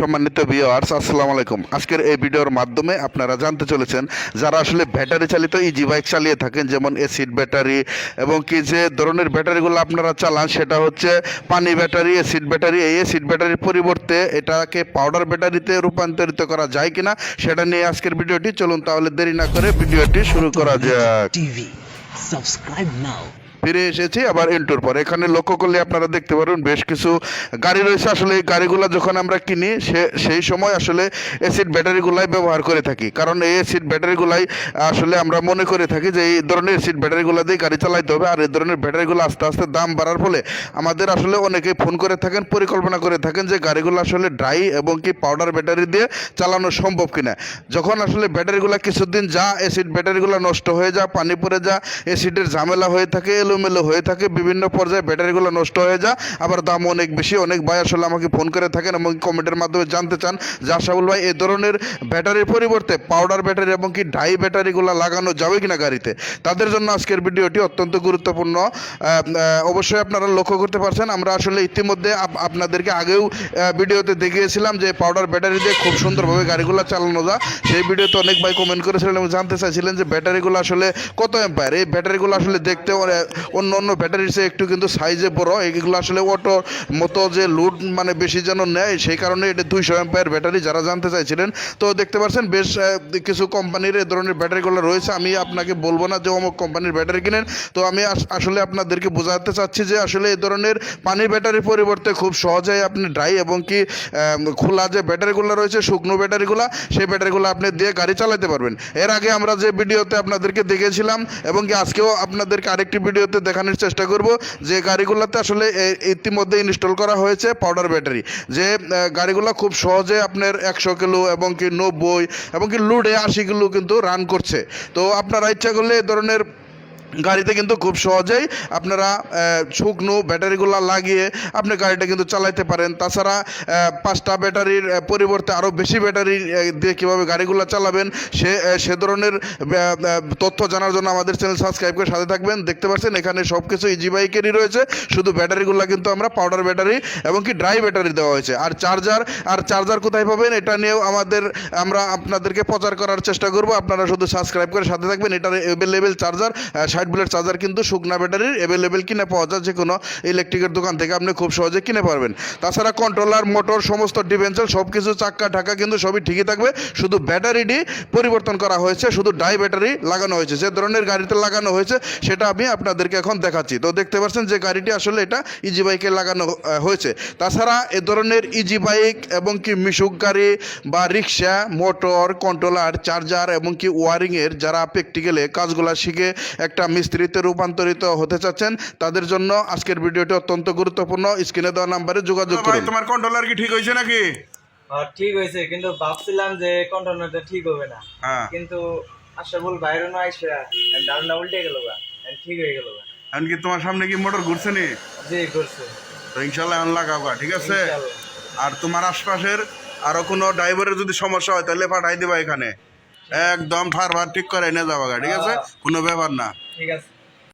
সম্মানিত ভিউয়ার্স আসসালামু আলাইকুম আজকের এই ভিডিওর মাধ্যমে আপনারা জানতে চলেছেন, যারা আসলে ব্যাটারি চালিত ইজি বাইক চালিয়ে থাকেন, যেমন এসিড ব্যাটারি এবং কি যে ধরনের ব্যাটারিগুলো আপনারা চালান, সেটা হচ্ছে পানি ব্যাটারি এসিড ব্যাটারি এই এসিড ব্যাটারির পরিবর্তে এটাকে পাউডার ব্যাটারিতে রূপান্তরিত করা যায় কিনা, সেটা নিয়ে আজকের ভিডিওটি চলুন তাহলে দেরি না করে ভিডিওটি শুরু করা যাক TV. Subscribe now. ফিরে এসেছি, আবার এন্টুর পর। এখানে লক্ষ্য করলে আপনারা দেখতে পারবেন বেশ কিছু গাড়ি রয়েছে। আসলে এই গাড়িগুলো যখন আমরা কিনি, সে, সেই সময় আসলে অ্যাসিড ব্যাটারিগুলাই ব্যবহার করে থাকি। কারণ এই অ্যাসিড ব্যাটারিগুলাই আসলে আমরা মনে করে থাকি যে, এই ধরনের অ্যাসিড ব্যাটারিগুলো দিয়ে গাড়ি চালাইতে হবে। আর এই ধরনের ব্যাটারিগুলো আস্তে আস্তে দাম বাড়ার ফলে আমাদের আসলে অনেকেই ফোন করে থাকেন, পরিকল্পনা করে থাকেন যে, গাড়িগুলো আসলে ড্রাই এবং কি পাউডার ব্যাটারি দিয়ে চালানো সম্ভব কিনা। যখন আসলে ব্যাটারিগুলো কিছুদিন যা অ্যাসিড ব্যাটারিগুলো নষ্ট হয়ে যা, পানি পড়ে যা অ্যাসিডের ঝামেলা হয়ে থাকে এলোমেলো হয়ে থাকে, বিভিন্ন পর্যায়ে ব্যাটারিগুলো নষ্ট হয়ে যায়, আবার দাম অনেক বেশি। অনেক ভাই আসলে আমাকে ফোন করে থাকেন এবং কমেন্টের মাধ্যমে জানতে চান যে আশাবুল ভাই, এ ধরনের ব্যাটারির পরিবর্তে পাউডার ব্যাটারি এবং কি ডাই ব্যাটারিগুলো লাগানো যাবে কিনা গাড়িতে? তাদের জন্য আজকের ভিডিওটি অত্যন্ত গুরুত্বপূর্ণ। অবশ্যই আপনারা লক্ষ্য করতে পারছেন, আমরা আসলে ইতিমধ্যে আপনাদেরকে আগেও ভিডিওতে দেখিয়েছিলাম যে পাউডার ব্যাটারি দিয়ে খুব সুন্দরভাবে গাড়িগুলো চালানো যায়। সেই ভিডিওতে অনেক ভাই কমেন্ট করেছিলেন এবং জানতে চাইছিলেন যে ব্যাটারিগুলো আসলে কত এম্পায়ার এই ব্যাটারিগুলো আসলে দেখতে অন্য অন্য ব্যাটারির চেয়ে একটু কিন্তু সাইজে বড়। এগুলো আসলে অটো মতো যে লোড মানে বেশি যেন নেয়, সেই কারণে এটা দুইশো এম্পায়ার ব্যাটারি যারা জানতে চাইছিলেন। তো দেখতে পাচ্ছেন বেশ কিছু কোম্পানির এই ধরনের ব্যাটারিগুলো রয়েছে। আমি আপনাকে বলব না যে অমুক কোম্পানির ব্যাটারি কিনেন। তো আমি আসলে আপনাদেরকে বোঝাতে চাচ্ছি যে আসলে এই ধরনের পানির ব্যাটারির পরিবর্তে খুব সহজেই আপনি ড্রাই এবং কি খোলা যে ব্যাটারিগুলো রয়েছে, শুকনো ব্যাটারিগুলো সেই ব্যাটারিগুলো আপনি দিয়ে গাড়ি চালাতে পারবেন। এর আগে আমরা যে ভিডিওতে আপনাদেরকে দেখেছিলাম এবং কি আজকেও আপনাদেরকে আরেকটি ভিডিওতে দেখানোর চেষ্টা করব যে গাড়িগুলোতে আসলে ইতিমধ্যে ইনস্টল করা হয়েছে পাউডার ব্যাটারি যে গাড়িগুলো খুব সহজে আপনার একশো কিলো এবং কি নব্বই এবং কি লুডে আশি কিলো কিন্তু রান করছে। তো আপনারা ইচ্ছা করলে এ ধরনের গাড়িতে কিন্তু খুব সহজেই আপনারা শুকনো ব্যাটারিগুলো লাগিয়ে আপনি গাড়িটা কিন্তু চালাইতে পারেন। তাছাড়া পাঁচটা ব্যাটারির পরিবর্তে আরও বেশি ব্যাটারি দিয়ে কীভাবে গাড়িগুলো চালাবেন, সে সে ধরনের তথ্য জানার জন্য আমাদের চ্যানেল সাবস্ক্রাইব করে সাথে থাকবেন। দেখতে পাচ্ছেন, এখানে সব কিছু ইজি বাইকেরই রয়েছে। শুধু ব্যাটারিগুলো কিন্তু আমরা পাউডার ব্যাটারি এবং কি ড্রাই ব্যাটারি দেওয়া হয়েছে। আর চার্জার আর চার্জার কোথায় পাবেন, এটা নিয়েও আমাদের, আমরা আপনাদেরকে প্রচার করার চেষ্টা করব। আপনারা শুধু সাবস্ক্রাইব করে সাথে থাকবেন, এটার অ্যাভেলেবেল চার্জার ষাট বুলেট চার্জার কিন্তু শুকনা ব্যাটারির অ্যাভেলেবেল কিনে পাওয়া যায় যে কোনো ইলেকট্রিকের দোকান থেকে আপনি খুব সহজে কিনে পারবেন। তাছাড়া কন্ট্রোলার মোটর সমস্ত ডিফেন্সেল সব কিছু চাক্কা ঢাকা কিন্তু সবই ঠিকই থাকবে। শুধু ব্যাটারিটি পরিবর্তন করা হয়েছে, শুধু ডাই ব্যাটারি লাগানো হয়েছে। যে ধরনের গাড়িতে লাগানো হয়েছে, সেটা আমি আপনাদেরকে এখন দেখাচ্ছি। তো দেখতে পাচ্ছেন যে গাড়িটি আসলে এটা ইজি বাইকে লাগানো হয়েছে। তাছাড়া এ ধরনের ইজি বাইক এবং কি মিশুক গাড়ি বা রিক্সা মোটর কন্ট্রোলার চার্জার এবং কি ওয়ারিংয়ের যারা প্র্যাকটিক্যালে কাজগুলো শিখে একটা মিস্ত্রিতে রূপান্তরিত হতে চাচ্ছেন তাদের জন্য আজকের ভিডিওটি অত্যন্ত গুরুত্বপূর্ণ। স্ক্রিনে দেওয়া নাম্বারে যোগাযোগ করুন। তোমার কন্ট্রোলার কি ঠিক হয়েছে নাকি? হ্যাঁ, ঠিক হয়েছে কিন্তু ভাবছিলাম যে কন্ট্রোলটা ঠিক হবে না। হ্যাঁ। কিন্তু আশা বল বাইরে না আইসা ডাউনটা উল্টে গেল ঠিক হয়ে গেল গা। এমনকি তোমার সামনে কি মোটর ঘুরছে নি? জি করছে তো ইনশাল্লাহ লাগাও গা, ঠিক আছে? আর তোমার আশপাশের আরও কোনো ড্রাইভারের যদি সমস্যা হয় তাহলে পাঠাই দিবা এখানে। একদম ফার ফার ঠিক করে এনে যাবা গা, ঠিক আছে? কোনো ব্যাপার না। ঠিক আছে।